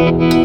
Чужий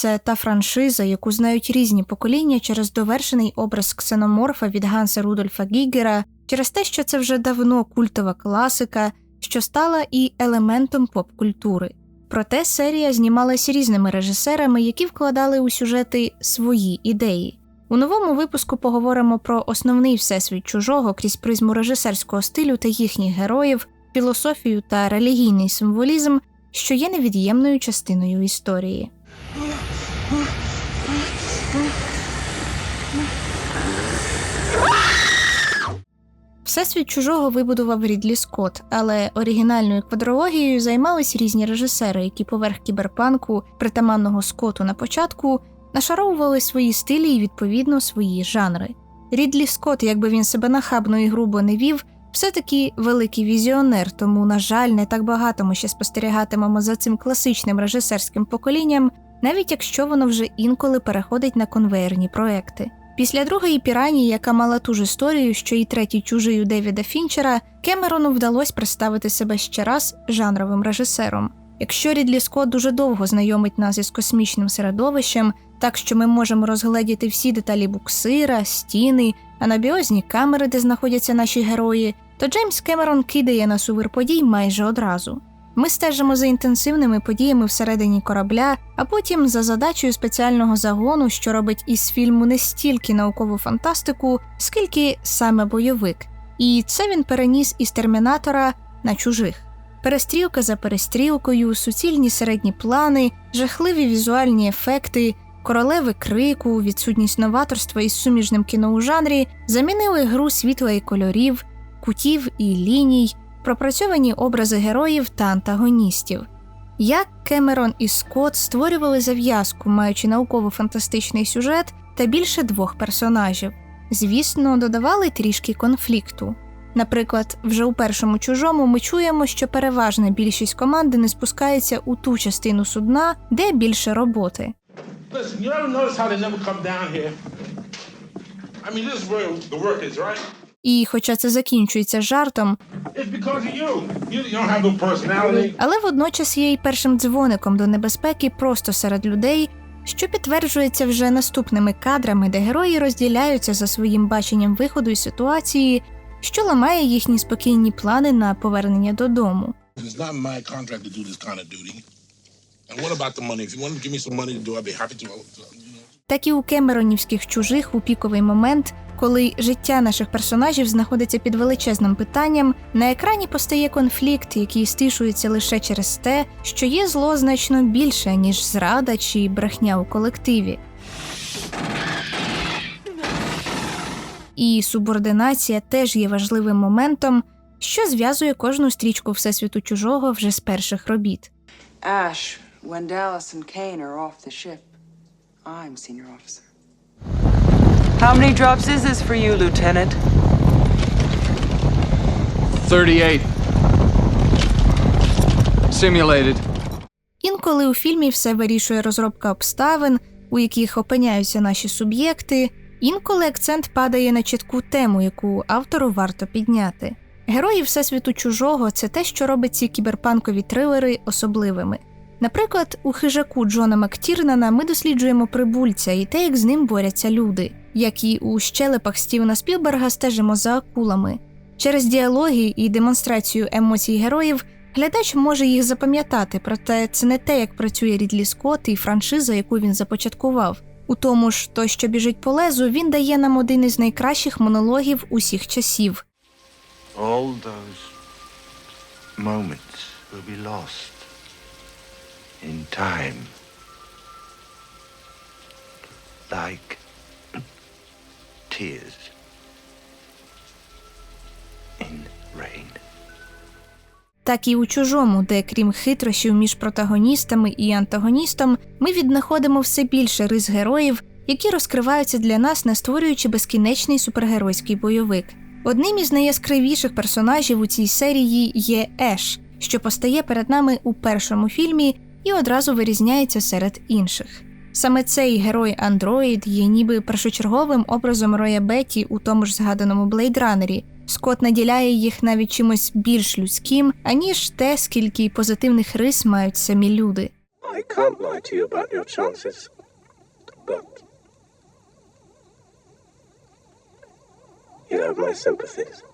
це та франшиза, яку знають різні покоління через довершений образ ксеноморфа від Ганса Рудольфа Гігера, через те, що це вже давно культова класика, що стала і елементом поп-культури. Проте серія знімалась різними режисерами, які вкладали у сюжети свої ідеї. У новому випуску поговоримо про основний всесвіт чужого крізь призму режисерського стилю та їхніх героїв, філософію та релігійний символізм, що є невід'ємною частиною історії. Всесвіт чужого вибудував Рідлі Скотт, але оригінальною квадрологією займались різні режисери, які поверх кіберпанку, притаманного Скотту на початку, нашаровували свої стилі і відповідно свої жанри. Рідлі Скотт, якби він себе нахабно і грубо не вів, все-таки великий візіонер, тому, на жаль, не так багато ми ще спостерігатимемо за цим класичним режисерським поколінням, навіть якщо воно вже інколи переходить на конвейерні проекти. Після другої пірані, яка мала ту ж історію, що і третій чужий у Девіда Фінчера, Кемерону вдалося представити себе ще раз жанровим режисером. Якщо Рідлі Скотт дуже довго знайомить нас із космічним середовищем, так що ми можемо розгледіти всі деталі буксира, стіни, анабіозні камери, де знаходяться наші герої, то Джеймс Кемерон кидає нас у вир подій майже одразу. Ми стежимо за інтенсивними подіями всередині корабля, а потім за задачею спеціального загону, що робить із фільму не стільки наукову фантастику, скільки саме бойовик. І це він переніс із термінатора на чужих. Перестрілка за перестрілкою, суцільні середні плани, жахливі візуальні ефекти, королеви крику, відсутність новаторства із суміжним кіно у жанрі замінили гру світла і кольорів, кутів і ліній, пропрацьовані образи героїв та антагоністів. Як Кемерон і Скотт створювали зав'язку, маючи науково-фантастичний сюжет та більше двох персонажів. Звісно, додавали трішки конфлікту. Наприклад, вже у першому чужому ми чуємо, що переважна більшість команди не спускається у ту частину судна, де більше роботи. Listen, you ever notice how they never come down here? I mean, this is where the work is, right? І хоча це закінчується жартом, you. You, no але водночас є й першим дзвоником до небезпеки просто серед людей, що підтверджується вже наступними кадрами, де герої розділяються за своїм баченням виходу із ситуації, що ламає їхні спокійні плани на повернення додому. Kind of Так і у Кемеронівських чужих у піковий момент, коли життя наших персонажів знаходиться під величезним питанням, на екрані постає конфлікт, який стишується лише через те, що є зло значно більше, ніж зрада чи брехня у колективі. І субординація теж є важливим моментом, що зв'язує кожну стрічку Всесвіту чужого вже з перших робіт. Ash, when Dallas and Kane are off the ship, I'm senior officer. How many drops is this for you, Lieutenant? 38. Simulated. Інколи у фільмі все вирішує розробка обставин, у яких опиняються наші суб'єкти, інколи акцент падає на чітку тему, яку автору варто підняти. Герої Всесвіту чужого це те, що робить ці кіберпанкові трилери особливими. Наприклад, у хижаку Джона Мактірнана ми досліджуємо прибульця і те, як з ним борються люди, як і у щелепах Стівена Спілберга стежимо за акулами. Через діалоги і демонстрацію емоцій героїв глядач може їх запам'ятати, проте це не те, як працює Рідлі Скотт і франшиза, яку він започаткував. У тому ж, той, що біжить по лезу, він дає нам один із найкращих монологів усіх часів. All those moments will be lost in time. Like tears in rain. Так і у чужому, де крім хитрощів між протагоністами і антагоністом, ми віднаходимо все більше рис героїв, які розкриваються для нас, не створюючи безкінечний супергеройський бойовик. Одним із найяскравіших персонажів у цій серії є Еш, що постає перед нами у першому фільмі і одразу вирізняється серед інших. Саме цей герой Андроїд є ніби першочерговим образом Роя Бетті у тому ж згаданому Блейдранері. Скот наділяє їх навіть чимось більш людським, аніж те, скільки позитивних рис мають самі люди. I can't lie to you about your chances, but you have my sympathies.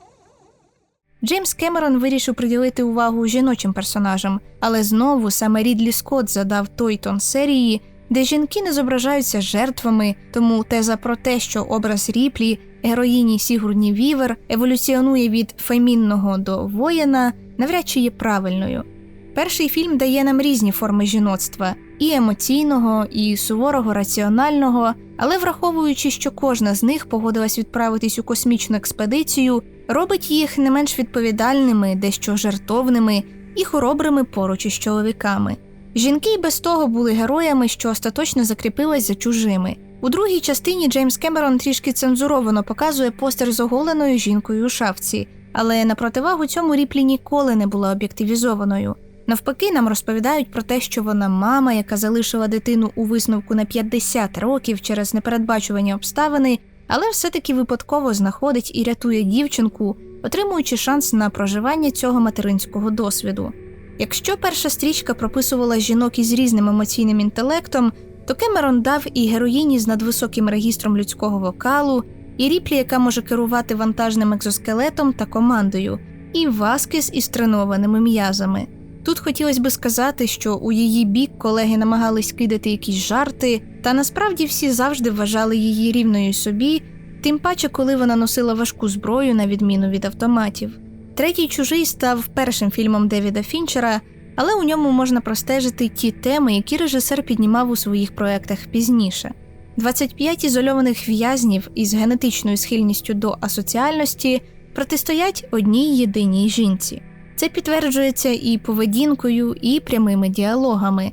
Джеймс Кемерон вирішив приділити увагу жіночим персонажам, але знову саме Рідлі Скотт задав той тон серії, де жінки не зображаються жертвами, тому теза про те, що образ Ріплі, героїні Сігурні Вівер, еволюціонує від фемінного до воїна, навряд чи є правильною. Перший фільм дає нам різні форми жіноцтва і емоційного, і суворого раціонального, але враховуючи, що кожна з них погодилась відправитись у космічну експедицію, робить їх не менш відповідальними, дещо жартовними і хоробрими поруч із чоловіками. Жінки й без того були героями, що остаточно закріпились за чужими. У другій частині Джеймс Кемерон трішки цензуровано показує постер з оголеною жінкою у шафці, але на противагу цьому ріплі ніколи не була об'єктивізованою. Навпаки, нам розповідають про те, що вона мама, яка залишила дитину у висновку на 50 років через непередбачувані обставини, але все-таки випадково знаходить і рятує дівчинку, отримуючи шанс на проживання цього материнського досвіду. Якщо перша стрічка прописувала жінок із різним емоційним інтелектом, то Кемерон дав і героїні з надвисоким регістром людського вокалу, і ріплі, яка може керувати вантажним екзоскелетом та командою, і Васкес із тренованими м'язами. Тут хотілося би сказати, що у її бік колеги намагались кидати якісь жарти, та насправді всі завжди вважали її рівною собі, тим паче, коли вона носила важку зброю на відміну від автоматів. Третій чужий став першим фільмом Девіда Фінчера, але у ньому можна простежити ті теми, які режисер піднімав у своїх проектах пізніше. 25 ізольованих в'язнів із генетичною схильністю до асоціальності протистоять одній єдиній жінці. Це підтверджується і поведінкою, і прямими діалогами.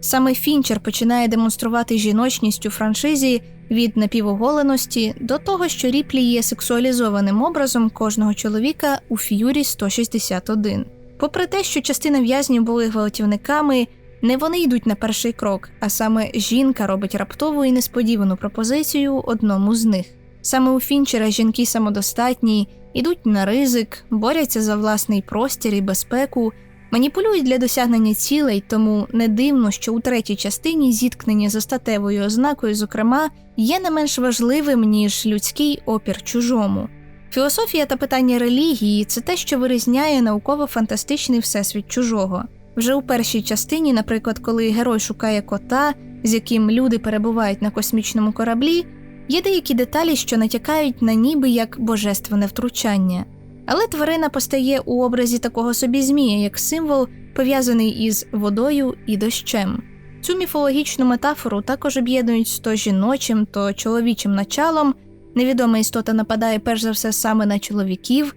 Саме Фінчер починає демонструвати жіночність у франшизі від напівоголеності до того, що Ріплі є сексуалізованим образом кожного чоловіка у Ф'юрі 161. Попри те, що частина в'язнів були гвалтівниками, не вони йдуть на перший крок, а саме жінка робить раптову і несподівану пропозицію одному з них. Саме у Фінчера жінки самодостатні, ідуть на ризик, борються за власний простір і безпеку, маніпулюють для досягнення цілей, тому не дивно, що у третій частині зіткнення з остатевою ознакою, зокрема, є не менш важливим, ніж людський опір чужому. Філософія та питання релігії це те, що вирізняє науково-фантастичний всесвіт чужого. Вже у першій частині, наприклад, коли герой шукає кота, з яким люди перебувають на космічному кораблі, є деякі деталі, що натякають на ніби як божественне втручання. Але тварина постає у образі такого собі змія, як символ, пов'язаний із водою і дощем. Цю міфологічну метафору також об'єднують то жіночим, то чоловічим началом. Невідома істота нападає перш за все саме на чоловіків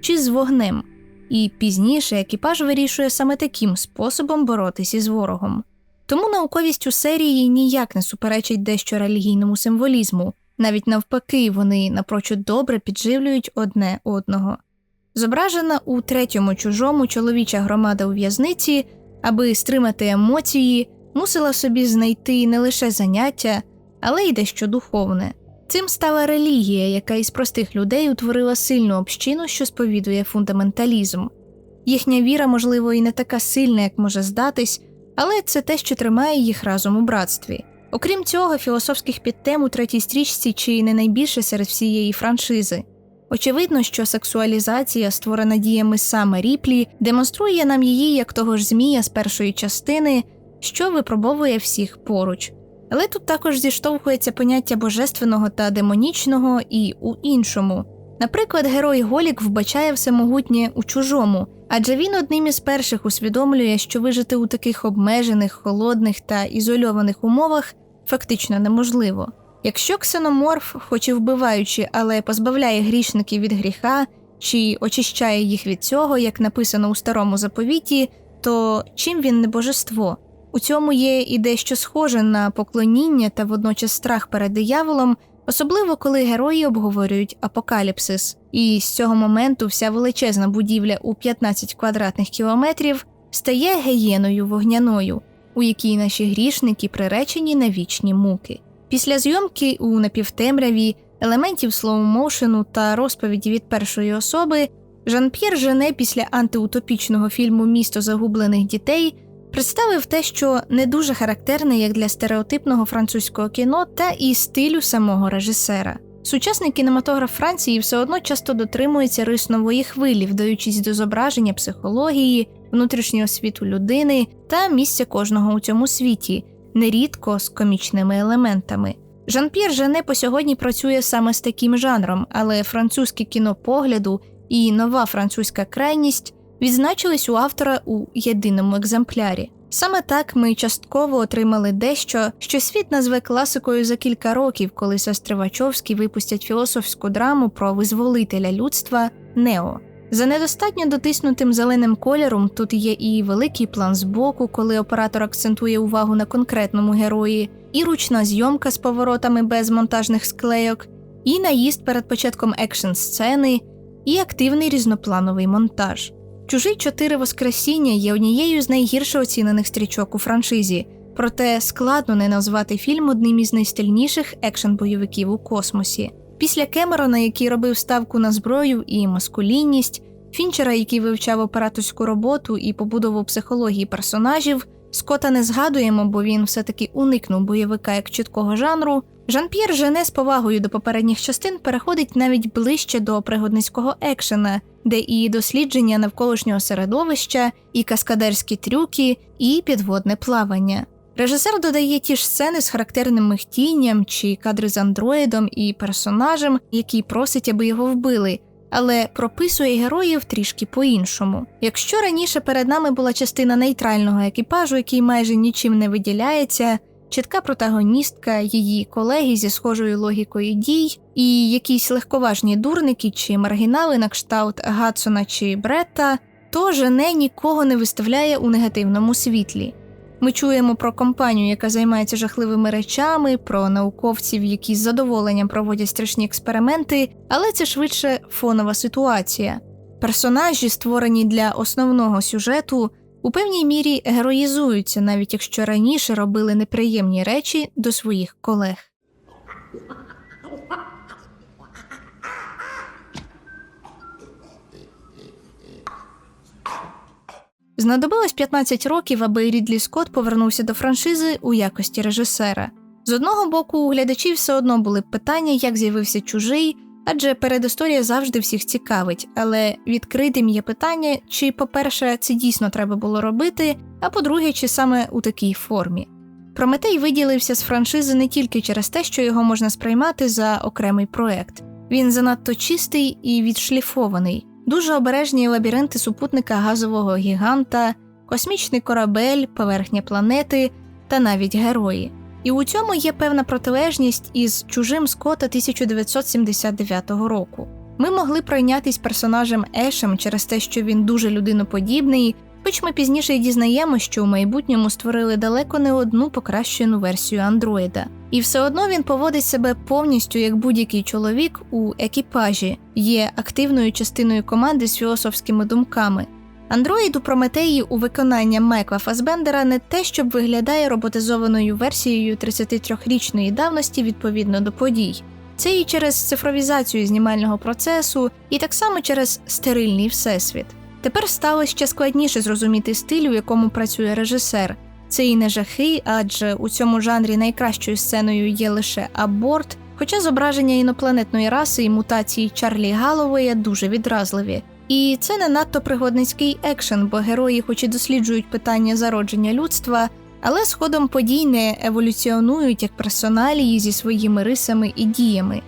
чи з вогнем, і пізніше екіпаж вирішує саме таким способом боротися із ворогом. Тому науковість у серії ніяк не суперечить дещо релігійному символізму, навіть навпаки, вони напрочуд добре підживлюють одне одного. Зображена у третьому чужому чоловіча громада у в'язниці, аби стримати емоції, мусила собі знайти не лише заняття, але й дещо духовне. Цим стала релігія, яка із простих людей утворила сильну общину, що сповідує фундаменталізм. Їхня віра, можливо, і не така сильна, як може здатись, але це те, що тримає їх разом у братстві. Окрім цього, філософських підтем у третій стрічці чи не найбільше серед всієї франшизи. Очевидно, що сексуалізація, створена діями саме Ріплі, демонструє нам її як того ж змія з першої частини, що випробовує всіх поруч. Але тут також зіштовхується поняття божественного та демонічного і у іншому. Наприклад, герой Голік вбачає всемогутнє у чужому, Адже він одним із перших усвідомлює, що вижити у таких обмежених, холодних та ізольованих умовах фактично неможливо. Якщо ксеноморф, хоч і вбиваючи, але позбавляє грішників від гріха чи очищає їх від цього, як написано у старому заповіті, то чим він не божество? У цьому є і дещо схоже на поклоніння та водночас страх перед дияволом, особливо коли герої обговорюють апокаліпсис. І з цього моменту вся величезна будівля у 15 квадратних кілометрів стає геєною вогняною, у якій наші грішники приречені на вічні муки. Після зйомки у напівтемряві, елементів слоу-моушену та розповіді від першої особи, Жан-П'єр Жене після антиутопічного фільму Місто загублених дітей представив те, що не дуже характерне як для стереотипного французького кіно та і стилю самого режисера. Сучасний кінематограф Франції все одно часто дотримується рис нової хвилі, вдаючись до зображення психології, внутрішнього світу людини та місця кожного у цьому світі, нерідко з комічними елементами. Жан-П'єр Жене по сьогодні працює саме з таким жанром, але французьке кіно погляду і нова французька крайність відзначились у автора у єдиному екземплярі. Саме так ми частково отримали дещо, що світ назве класикою за кілька років, коли сестри Вачовські випустять філософську драму про визволителя людства Нео. За недостатньо дотиснутим зеленим кольором тут є і великий план збоку, коли оператор акцентує увагу на конкретному герої, і ручна зйомка з поворотами без монтажних склейок, і наїзд перед початком екшн сцени, і активний різноплановий монтаж. Чужий чотири Воскресіння є однією з найгірше оцінених стрічок у франшизі, проте складно не назвати фільм одним із найстильніших екшн-бойовиків у космосі. Після Кемерона, який робив ставку на зброю і маскулінність, Фінчера, який вивчав операторську роботу і побудову психології персонажів, Скота не згадуємо, бо він все-таки уникнув бойовика як чіткого жанру. Жан-П'єр Жене з повагою до попередніх частин переходить навіть ближче до пригодницького екшена, де і дослідження навколишнього середовища, і каскадерські трюки, і підводне плавання. Режисер додає ті ж сцени з характерним михтінням чи кадри з андроїдом і персонажем, який просить, аби його вбили, але прописує героїв трішки по-іншому. Якщо раніше перед нами була частина нейтрального екіпажу, який майже нічим не виділяється, чітка протагоністка, її колеги зі схожою логікою дій, і якісь легковажні дурники чи маргінали на кшталт Гадсона чи Бретта, то Жене нікого не виставляє у негативному світлі. Ми чуємо про компанію, яка займається жахливими речами, про науковців, які з задоволенням проводять страшні експерименти, але це швидше фонова ситуація. Персонажі, створені для основного сюжету, у певній мірі героїзуються, навіть якщо раніше робили неприємні речі до своїх колег. Знадобилось 15 років, аби Рідлі Скотт повернувся до франшизи у якості режисера. З одного боку, у глядачів все одно були б питання, як з'явився чужий, адже передісторія завжди всіх цікавить, але відкритим є питання, чи, по-перше, це дійсно треба було робити, а по-друге, чи саме у такій формі. Прометей виділився з франшизи не тільки через те, що його можна сприймати за окремий проект. Він занадто чистий і відшліфований, дуже обережні лабіринти супутника газового гіганта, космічний корабель, поверхня планети та навіть герої. І у цьому є певна протилежність із чужим Скота 1979 року. Ми могли пройнятись персонажем Ешем через те, що він дуже людиноподібний, хоч ми пізніше й дізнаємо, що у майбутньому створили далеко не одну покращену версію андроїда. І все одно він поводить себе повністю як будь-який чоловік у екіпажі, є активною частиною команди з філософськими думками. Андроїд у Прометеї у виконання Майкла Фасбендера не те, щоб виглядає роботизованою версією 33-річної давності відповідно до подій. Це і через цифровізацію знімального процесу, і так само через стерильний всесвіт. Тепер стало ще складніше зрозуміти стиль, у якому працює режисер. Це і не жахи, адже у цьому жанрі найкращою сценою є лише аборт, хоча зображення інопланетної раси і мутації Чарлі Галлоуея дуже відразливі. І це не надто пригодницький екшен, бо герої, хоч і досліджують питання зародження людства, але з подій не еволюціонують як персоналії зі своїми рисами і діями.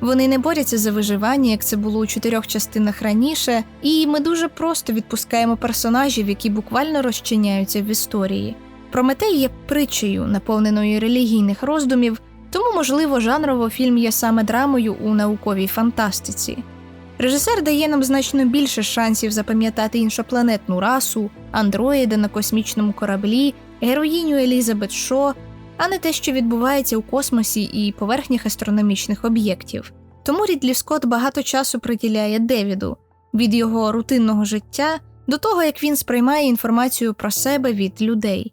Вони не борються за виживання, як це було у чотирьох частинах раніше, і ми дуже просто відпускаємо персонажів, які буквально розчиняються в історії. Прометей є притчею, наповненою релігійних роздумів, тому, можливо, жанрово фільм є саме драмою у науковій фантастиці. Режисер дає нам значно більше шансів запам'ятати іншопланетну расу, андроїда на космічному кораблі, героїню Елізабет Шо, а не те, що відбувається у космосі і поверхнях астрономічних об'єктів. Тому Рідлі Скотт багато часу приділяє Девіду від його рутинного життя до того, як він сприймає інформацію про себе від людей.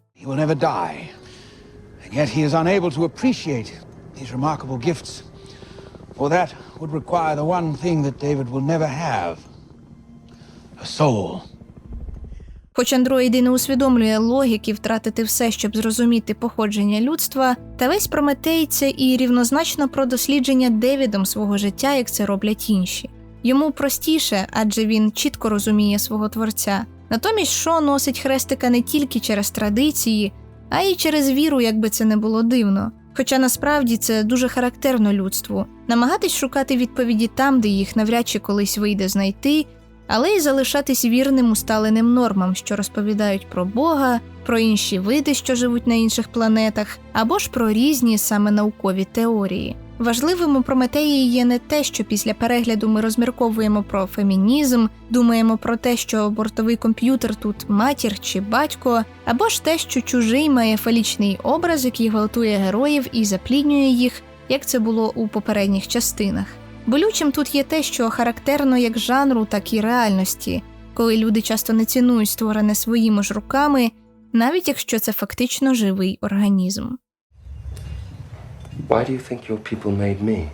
For that would require the one thing that David will never have a soul. Хоч андроїд і не усвідомлює логіки втратити все, щоб зрозуміти походження людства, та весь Прометей це і рівнозначно про дослідження Девідом свого життя, як це роблять інші. Йому простіше, адже він чітко розуміє свого творця. Натомість Шо носить хрестика не тільки через традиції, а й через віру, як би це не було дивно. Хоча насправді це дуже характерно людству намагатись шукати відповіді там, де їх навряд чи колись вийде знайти, але й залишатись вірним усталеним нормам, що розповідають про Бога, про інші види, що живуть на інших планетах, або ж про різні саме наукові теорії. Важливим у Прометеї є не те, що після перегляду ми розмірковуємо про фемінізм, думаємо про те, що бортовий комп'ютер тут матір чи батько, або ж те, що чужий має фалічний образ, який гвалтує героїв і запліднює їх, як це було у попередніх частинах. Болючим тут є те, що характерно як жанру, так і реальності, коли люди часто не цінують створене своїми ж руками, навіть якщо це фактично живий організм. Why do you think your people made me?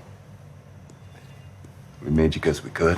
We made you because we could.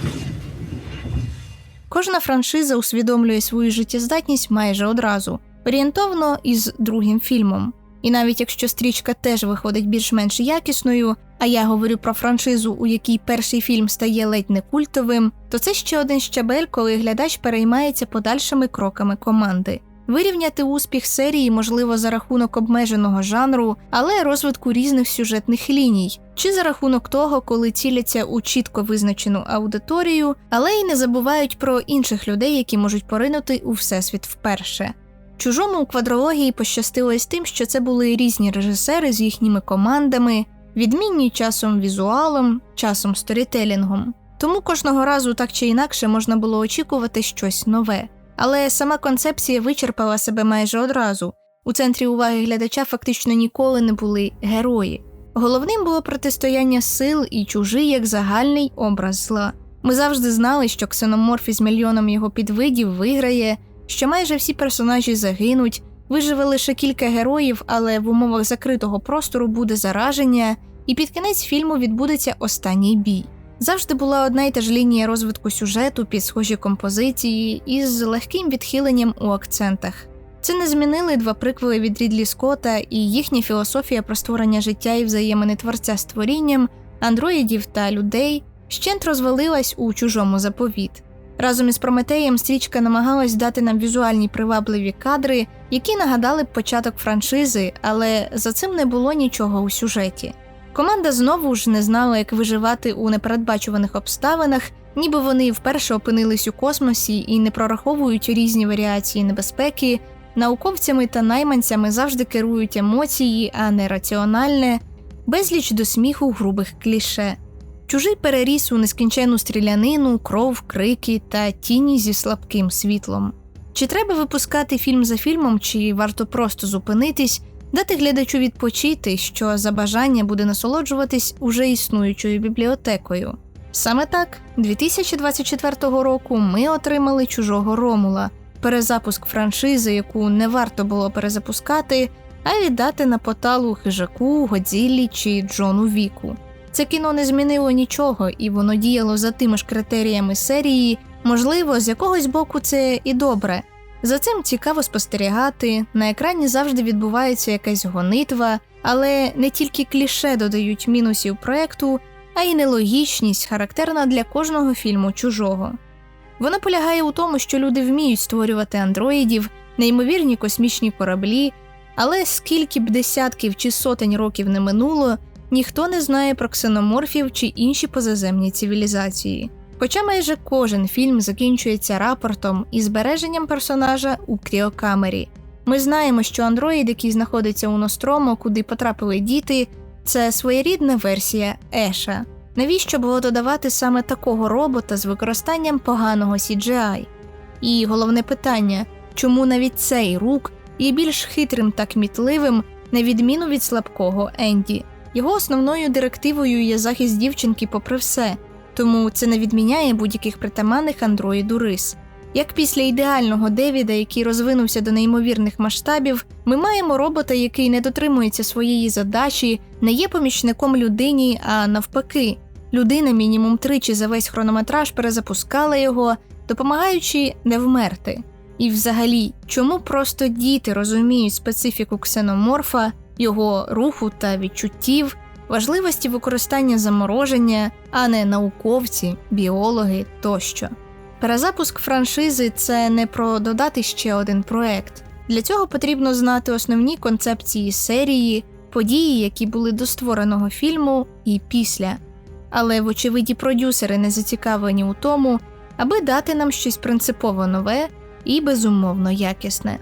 Кожна франшиза усвідомлює свою життєздатність майже одразу, орієнтовно із другим фільмом. І навіть якщо стрічка теж виходить більш-менш якісною, а я говорю про франшизу, у якій перший фільм стає ледь не культовим, то це ще один щабель, коли глядач переймається подальшими кроками команди. Вирівняти успіх серії можливо за рахунок обмеженого жанру, але розвитку різних сюжетних ліній, чи за рахунок того, коли ціляться у чітко визначену аудиторію, але й не забувають про інших людей, які можуть поринути у всесвіт вперше. Чужому у квадрології пощастило із тим, що це були різні режисери з їхніми командами, відмінні часом візуалом, часом сторітелінгом. Тому кожного разу так чи інакше можна було очікувати щось нове. Але сама концепція вичерпала себе майже одразу. У центрі уваги глядача фактично ніколи не були герої. Головним було протистояння сил і чужий як загальний образ зла. Ми завжди знали, що ксеноморф із мільйоном його підвидів виграє, що майже всі персонажі загинуть, виживе лише кілька героїв, але в умовах закритого простору буде зараження, і під кінець фільму відбудеться останній бій. Завжди була одна й та ж лінія розвитку сюжету під схожі композиції із легким відхиленням у акцентах. Це не змінили два приквели від Рідлі Скотта і їхня філософія про створення життя і взаємини творця з творінням, андроїдів та людей щент розвалилась у чужому заповіт. Разом із Прометеєм стрічка намагалась дати нам візуальні привабливі кадри, які нагадали б початок франшизи, але за цим не було нічого у сюжеті. Команда знову ж не знала, як виживати у непередбачуваних обставинах, ніби вони вперше опинились у космосі і не прораховують різні варіації небезпеки. Науковцями та найманцями завжди керують емоції, а не раціональне, безліч до сміху грубих кліше. Чужий переріс у нескінчену стрілянину, кров, крики та тіні зі слабким світлом. Чи треба випускати фільм за фільмом, чи варто просто зупинитись, дати глядачу відпочити, що за бажання буде насолоджуватись уже існуючою бібліотекою? Саме так, 2024 року ми отримали чужого Ромула, перезапуск франшизи, яку не варто було перезапускати, а віддати на поталу хижаку, Годзіллі чи Джону Віку. Це кіно не змінило нічого, і воно діяло за тими ж критеріями серії. Можливо, з якогось боку це і добре. За цим цікаво спостерігати. На екрані завжди відбувається якась гонитва, але не тільки кліше додають мінусів проекту, а й нелогічність, характерна для кожного фільму чужого. Вона полягає у тому, що люди вміють створювати андроїдів, неймовірні космічні кораблі, але скільки б десятків чи сотень років не минуло, ніхто не знає про ксеноморфів чи інші позаземні цивілізації. Хоча майже кожен фільм закінчується рапортом і збереженням персонажа у кріокамері. Ми знаємо, що андроїд, який знаходиться у Ностромо, куди потрапили діти, це своєрідна версія Еша. Навіщо було додавати саме такого робота з використанням поганого CGI? І головне питання: чому навіть цей рук є більш хитрим та кмітливим, на відміну від слабкого Енді? Його основною директивою є захист дівчинки попри все, тому це не відміняє будь-яких притаманних андроїду рис. Як після ідеального Девіда, який розвинувся до неймовірних масштабів, ми маємо робота, який не дотримується своєї задачі, не є помічником людині, а навпаки, людина мінімум тричі за весь хронометраж перезапускала його, допомагаючи не вмерти. І взагалі, чому просто діти розуміють специфіку ксеноморфа, його руху та відчуттів, важливості використання замороження, а не науковці, біологи тощо. Перезапуск франшизи це не про додати ще один проект. Для цього потрібно знати основні концепції серії, події, які були до створеного фільму, і після. Але, вочевиді, продюсери не зацікавлені у тому, аби дати нам щось принципово нове і безумовно якісне.